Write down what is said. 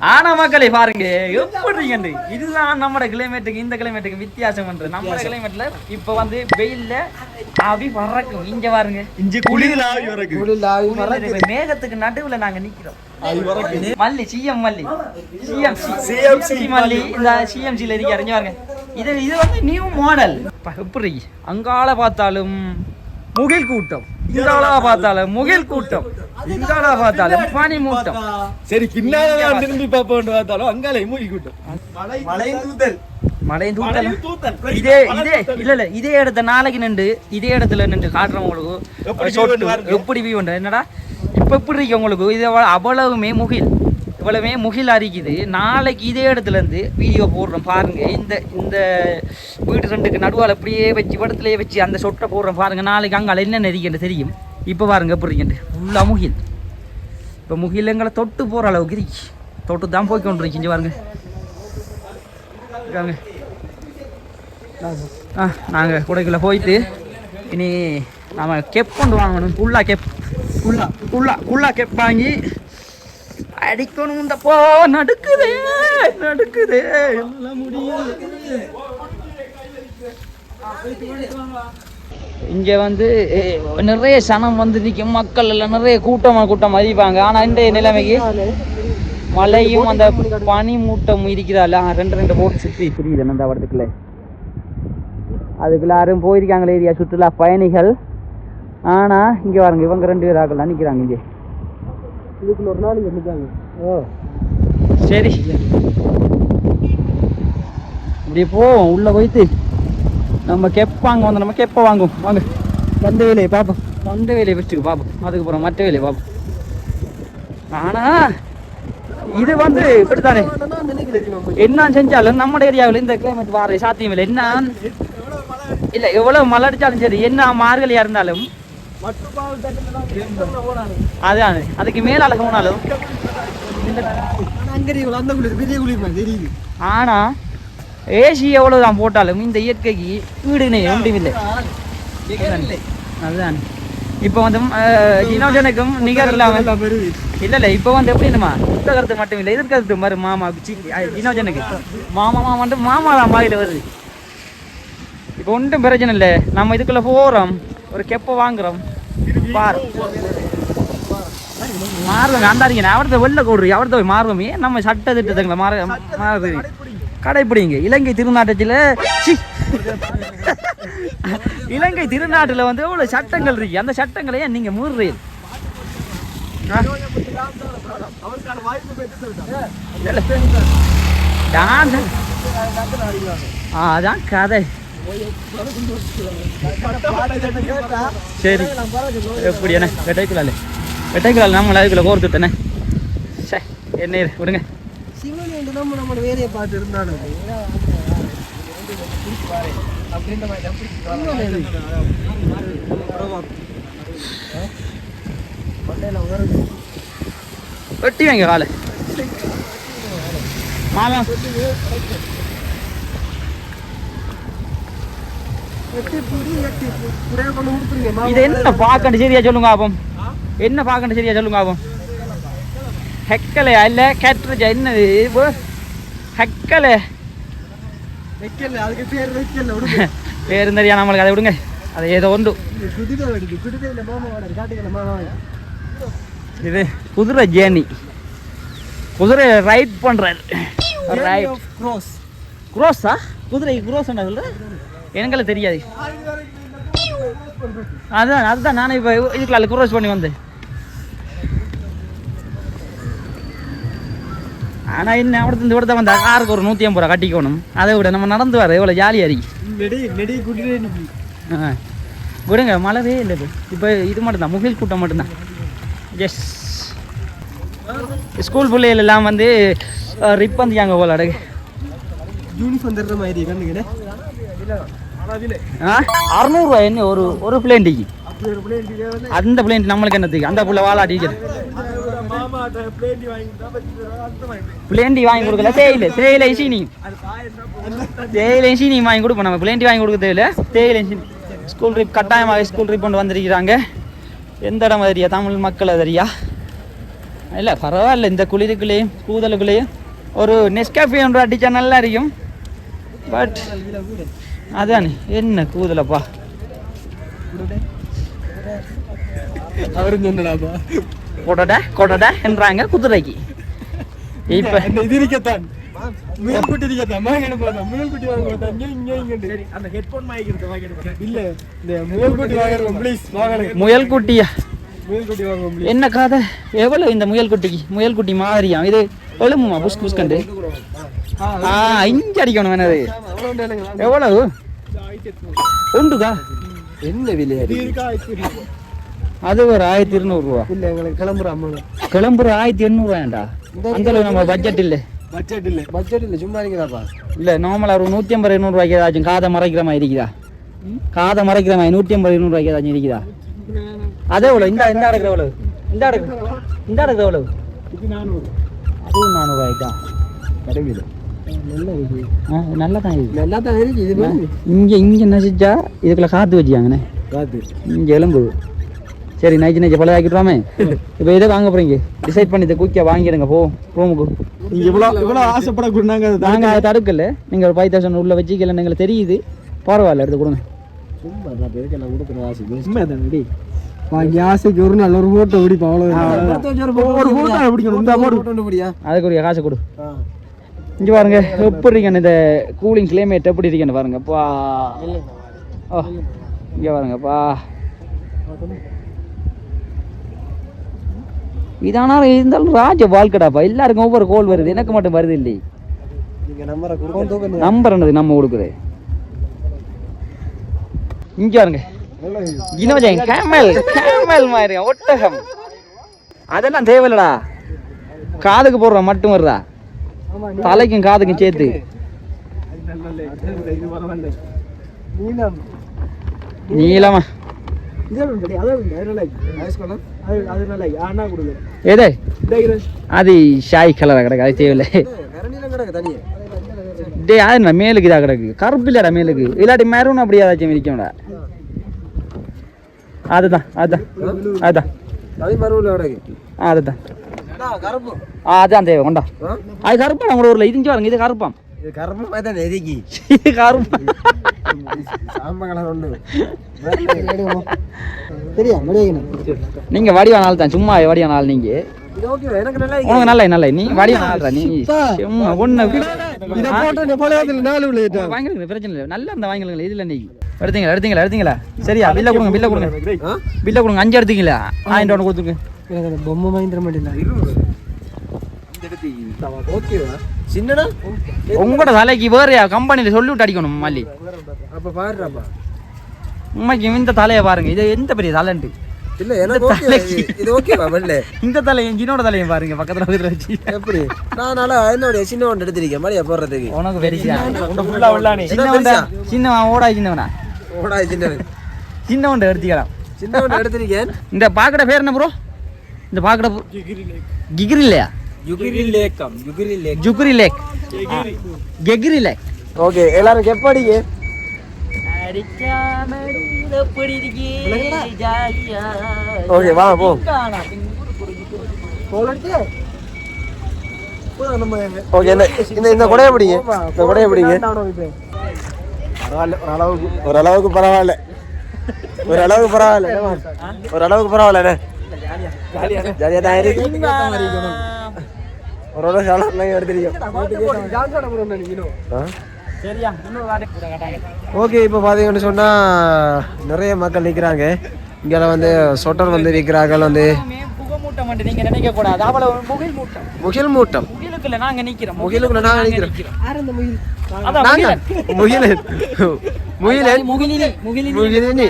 ஆனா மக்களை பாருங்க எப்படி இதுதான் நம்ம கிளைமேட்டுக்கு இந்த கிளைமேட்டுக்கு வித்தியாசம் பண்றது நம்ம கிளைமேட்ல இப்ப வந்து வெயில்ல ஆவி பறக்கும். இங்க பாருங்க. இஞ்சி குளிரில் ஆவி வரக்கு குளிர்ல மேகத்துக்கு நடுவுல நாங்க நிக்கிறோம். மல்லி சிஎம் மல்லி. சிஎம்சி. CMC மல்லி. இந்த சிஎம்சில இருக்காரு இங்க பாருங்க. இது இது வந்து நியூ மாடல் எப்படி? அங்கால பார்த்தாலும் முகில் கூட்டம் இங்கால பார்த்தாலும் முகில் கூட்டம் இங்கால பார்த்தாலும் பனி மூட்டம் சரி பின்னால திரும்பி பார்ப்போம் பார்த்தாலும் அங்காலே மூழ்கி கூட்டம் மலை தூத்தல்? மழை தூத்தல். இதே இதே இல்ல இல்ல இதே இடத்த நாளைக்கு நின்று இதே இடத்துல நின்று காட்டுறோம் எப்படி வியூ என்னடா? இப்ப எப்படி இருக்கு உங்களுக்கு? இது அவ்வளவு- அவ்வளவுமே முகில். இவ்வளவுமே முகில் அரிக்குது. நாளைக்கு இதே இடத்துலேருந்து வீடியோ போடுறோம் பாருங்க. இந்த இந்த வீடு ரெண்டுக்கு நடுவால் அப்படியே வச்சு படத்துலயே வச்சு அந்த சொட்டை போடுறோம் பாருங்க. நாளைக்கு அங்கால என்ன நெறிக்கின்ற தெரியும்? இப்போ பாருங்க எப்படி இருக்குன்ட்டு ஃபுல்லாக முகில். இப்போ முகில் எங்களை தொட்டு போகிற அளவுக்கு இருக்கு. தொட்டு தான் போய் கொண்டு இருக்கீங்க பாருங்க. இருக்காங்க ஆ நாங்கள் குடைக்குள்ள போயிட்டு இனி நாம கெப் கொண்டு வாங்கணும். ஃபுல்லாக கெப் ஃபுல்லாக ஃபுல்லாக ஃபுல்லாக கெப் வாங்கி அடிக்கணும் இந்த போ நடக்குதே நடக்குதே. இங்கே வந்து நிறைய சனம் வந்து நிற்கும் மக்கள் எல்லாம் நிறைய கூட்டமாக கூட்டம் மதிப்பாங்க ஆனால் இன்றைய நிலைமைக்கு மழையும் அந்த பனி மூட்டம் இருக்கிறாள் ரெண்டு ரெண்டு போட்டு சுற்றி புரியுது அந்த இடத்துக்குள்ள அதுக்குள்ள யாரும் போயிருக்காங்களே ஏரியா சுற்றுலா பயணிகள். ஆனால் இங்கே வாருங்க இவங்க ரெண்டு பேர் ஆகலாம் நிற்கிறாங்க இங்கே. இதுக்குள்ள ஒரு நாள் நிக்காங்க ஓ சரி. இப்படியே போவோம் உள்ளே போயிட்டு. நம்ம கெப் வாங்க வந்து நம்ம கெப்பை வாங்குவோம். வாங்க. வந்த வேலையை பார்ப்போம். வந்த வேலையை வச்சுக்கு பார்ப்போம். அதுக்கப்புறம் மற்ற வேலையை பார்ப்போம். ஆனா இது வந்து இப்படித்தானே? என்ன செஞ்சாலும் நம்ம ஏரியாவில் இந்த கிளைமேட் வார சாத்தியம் இல்லை என்ன? இல்ல எவ்வளவு மழை அடிச்சாலும் சரி என்ன மார்கழியா இருந்தாலும் அதான் அதுக்கு மேலால போனாலும் அங்க ஆனா ஏசி எவ்வளவுதான் போட்டாலும் இந்த இயற்கைக்கு வீடுனே ஒன்றும் இல்லை அதுதான் இப்போ வந்து இனோஜனுக்கும் நிகர் இல்லாமல் இல்லை இல்லை இப்போ வந்து எப்படி நம்ம புத்தகத்து மட்டும் இல்லை எதிர்கருத்து மாதிரி மாமா இனோஜனுக்கு மாமா மாமா வந்து மாமா தான் வாயில வருது இப்போ ஒன்றும் பிரச்சனை இல்லை நம்ம இதுக்குள்ள போகிறோம் ஒரு கெப்பை வாங்குறோம். பாரு. மாறுவோம் அந்தாரிங்க அவர்த வெளில கூடுறீங்க அவர்த போய் மாறுவோமே நம்ம சட்ட திட்டத்துங்களை மாற மாறுது கடைப்பிடிங்க. இலங்கை திருநாட்டத்தில் இலங்கை திருநாட்டில் வந்து எவ்வளோ சட்டங்கள் இருக்கு? அந்த சட்டங்களை ஏன் நீங்கள் மீறுறீங்க? டான்ஸ். ஆ அதான் கதை. சரி. எப்படி என்ன வெட்டைக்குள்ளாலே வெட்டைக்குள்ளால் நம்ம அதுக்குள்ள கோர்த்து தானே சே என்ன விடுங்க. சிவன் நம்ம நம்மளோட வேலையை பார்த்து இருந்தாலும் அப்படின்ற மாதிரி வெட்டி வைங்க காலை. மாமா இது என்ன பார்க்கணும் சரியா சொல்லுங்க ஆபம். என்ன பார்க்கணும் சரியா சொல்லுங்க ஆபம். ஹெக்கலையா இல்லை கேட்ரஜா என்னது? ஹெக்கலை. பேரும் தெரியா நம்மளுக்கு அதை விடுங்க. அது ஏதோ ஒன்று. இது குதிரை ஜேர்னி. குதிரை ரைட் பண்ணுறாரு ரைட் க்ரோஸ் குரோஸா குதிரை குரோஸ் என்ன சொல்ற? எனக்கெல்லாம் தெரியாது. அதான் அதுதான் நானே இப்போ இதுக்குள்ள குரோஸ் பண்ணி வந்தேன். ஆனால் என்ன அவடத்து இந்த இடத்த வந்தா காருக்கு ஒரு நூற்றி ஐம்பது ரூபா கட்டிக்கணும். அதை விட நம்ம நடந்து வர எவ்வளோ ஜாலியாக இருக்கு ஆ. விடுங்க மழவே இல்லை இது இப்போ இது மட்டும்தான் முகில் கூட்டம் மட்டும்தான். எஸ் ஸ்கூல் பிள்ளைகள் எல்லாம் வந்து ரிப்பந்தியாங்க போல அடகு. யூனிஃபார்ம் தர்ற மாதிரி கண்ணுங்கண்ணே ஆ அறநூறுவா என்ன ஒரு ஒரு பிளேன் அந்த பிளேண்ட் நம்மளுக்கு என்னத்துக்கு அந்த புள்ள வாழா பிளேன் மாதிரி பிளேண்டி வாங்கி கொடுக்கல தேயிலை தேயிலை சீனி அது பாயம் தேயிலை சீனி வாங்கி கொடுப்போம் நம்ம பிளேண்டி வாங்கி கொடுக்க தேவையில்ல தேயிலை சீனி ஸ்கூல் ட்ரிப் கட்டாயமாக ஸ்கூல் ட்ரிப் கொண்டு வந்திருக்கிறாங்க எந்த இடம் தெரியா தமிழ் மக்கள் தெரியா இல்லை பரவாயில்ல இந்த குளிருக்குள்ளேயும் கூதலுக்குள்ளேயும் ஒரு நெஸ்காஃபி ஒன்று அடித்தா நல்லா இருக்கும் பட் அதானே என்ன கூதலப்பா? அவரும் சொன்னடாப்பா. கொடடா கொடடா என்றாங்க குதிரைக்கு. இப்போ இது இருக்கத்தான். முயல் குட்டியா? என்ன கதை? எவ்வளவு இந்த முயல் குட்டிக்கு? முயல் குட்டி மாதிரியா? இது எழுமுமா புஷ் புஷ் கண்டு. ஆ இஞ்சி அடிக்கணும் என்னது? எவ்வளவு? உண்டுக்கா? என்ன விலையாடி அது? ஒரு ஆயிரத்தி இருநூறுவா இல்ல எங்களுக்கு கிளம்புற அம்மா கிளம்புற ஆயிரத்தி எண்ணூறுவாண்டா அந்த நம்ம பட்ஜெட் இல்லை. பட்ஜெட் இல்ல. பட்ஜெட் இல்ல சும்மா இருக்கிறாப்பா? இல்லை நார்மலாக ஒரு நூற்றி ஐம்பது இருநூறுவாய்க்கு ஏதாச்சும் காதை மறைக்கிற மாதிரி இருக்குதா? காதை மறைக்கிற மாதிரி நூற்றி ஐம்பது இருநூறுவாய்க்கு ஏதாச்சும் இருக்குதா? அதே எவ்வளோ இந்த இந்த அடக்கிற எவ்வளவு? இந்த அடக்கு. இந்த அடக்கிற எவ்வளவு? இது நானூறு. அதுவும் நானூறுவாய்க்கா கடைவில் ஆ நல்லா தான் இருக்கு நல்லா தான் இருக்கு இது இங்கே இங்கே நசிச்சா இதுக்குள்ள காற்று வச்சியாங்கண்ணே காத்து. இங்கே எலும்பு. சரி நைச்சு நைச்சு பழைய ஆக்கிட்டுவாமே இப்போ இதை வாங்க போறீங்க. டிசைட் பண்ணி இதை குயிக்காக வாங்கிடுங்க போ ரூமுக்கு நீங்க இவ்வளவு இவ்வளவு ஆசைப்படக்கூடாங்க அதை நாங்கள் அதை தடுக்கல. நீங்கள் ஒரு ஃபைவ் தௌசண்ட் உள்ள வச்சிக்கல எங்களுக்கு தெரியுது. பரவாயில்ல எடுத்து கொடுங்க. அதுக்குரிய காசை கொடு. இங்கே பாருங்க எப்படி இருக்கேன் இந்த கூலிங் கிளைமேட் எப்படி இருக்கேன்னு பாருங்கப்பா ஓ இங்கே பாருங்கப்பா இதானா இருந்தாலும் ராஜ வாழ்க்கடாப்பா. எல்லாருக்கும் ஒவ்வொரு கோல் வருது. எனக்கு மட்டும் வருது இல்லை நம்பர் என்னது? நம்ம கொடுக்குது இங்க பாருங்க. கேமல் கேமல் மாதிரி ஒட்டகம். அதெல்லாம் தேவையில்லடா. காதுக்கு போடுற மட்டும் வருதா? தலைக்கும் காதுக்கும் சேர்த்து. நீளமா. அது ஷாய் கலராக கிடக்கு. அது தேவையில்லை. டே அது என்ன? மேலுக்கு இதாக கிடக்கு. கருப்பு இல்லடா மேலுக்கு. இல்லாட்டி மெரூன் அப்படி ஏதாச்சும் இருக்கணும்டா அதுதான் அதுதான். அதுதான். அதுதான். கருப்பு? அதான் தேவை கொண்டா அது நம்ம ஊரில் இது பாருங்க இது கருப்பாம் இது கருப்பு மாதிரி தான் இது ஒன்று சரியா சும்மா வடிவ நாள் நீங்க இது ஓகே எனக்கு நல்லா உனக்கு நல்ல நல்ல நீ வடிவ நாள்ரா நீ சும்மா வாங்கிருங்க பிரச்சனை இல்லை நல்லா இருந்தா வாங்கிருங்க இதுல நீ எடுத்தீங்களா எடுத்தீங்களா எடுத்தீங்களா சரியா பில்ல கொடுங்க பில்ல கொடுங்க பில்ல கொடுங்க அஞ்சு எடுத்தீங்களா ஆயிரம் ஒன்று கொடுத்துருங்க பொம்மை மாட்டேன் சின்னடா? உங்களோட தலைக்கு வேறையா? கம்பெனியில் சொல்லி விட்டு அடிக்கணும் மல்லி. அப்ப பாருடாப்பா உண்மைக்கு இந்த தலையை பாருங்க. இது எந்த பெரிய தலைன்ட்டு இல்ல எனக்கு ஓகே. இது ஓகேவா வெள்ள. இந்த தலையும் ஜினோட தலையும் பாருங்க பக்கத்துல பக்கத்துல வச்சு. எப்படி? நான் நல்லா என்னுடைய சின்ன ஒன்று எடுத்திருக்கேன் மடியா போடுறதுக்கு. உனக்கு பெருசா சின்னவன்டா சின்னவன் ஓடா சின்னவனா? ஓடா சின்ன சின்னவன் எடுத்துக்கலாம். சின்ன ஒன்று எடுத்திருக்கேன். இந்த பாக்கட பேர் என்ன ப்ரோ இந்த பாக்கட கிகிரி இல்லையா? யுகிரி லேக்கம் யுகிரி லேக் ஜுகுரி லேக் கெகிரி லேக் ஓகே எல்லாரும் கெப்பாடிங்க ஓகே வா போ ஓகே இந்த இந்த இந்த கொடைய பிடிங்க இந்த கொடைய பிடிங்க பரவாயில்ல ஓரளவுக்கு ஓரளவுக்கு பரவாயில்ல ஓரளவுக்கு பரவாயில்ல ஓரளவுக்கு பரவாயில்ல ஜாலியா தான் இருக்கு ஓரளவு சாலாம் எடுத்திருக்கோம் ஓகே இப்போ பார்த்தீங்கன்னு சொன்னால் நிறைய மக்கள் நிற்கிறாங்க இங்கே வந்து சொட்டர் வந்து விற்கிறார்கள் வந்து. முகில் மூட்டம். முகிலுக்குள்ள நாங்க நிக்கிறோம். முகிலுக்குள்ள நாங்க நிக்கிறோம். அதான் நாங்க? முகிலன். முகிலன். முகிலினி. முகிலினி முகிலினி.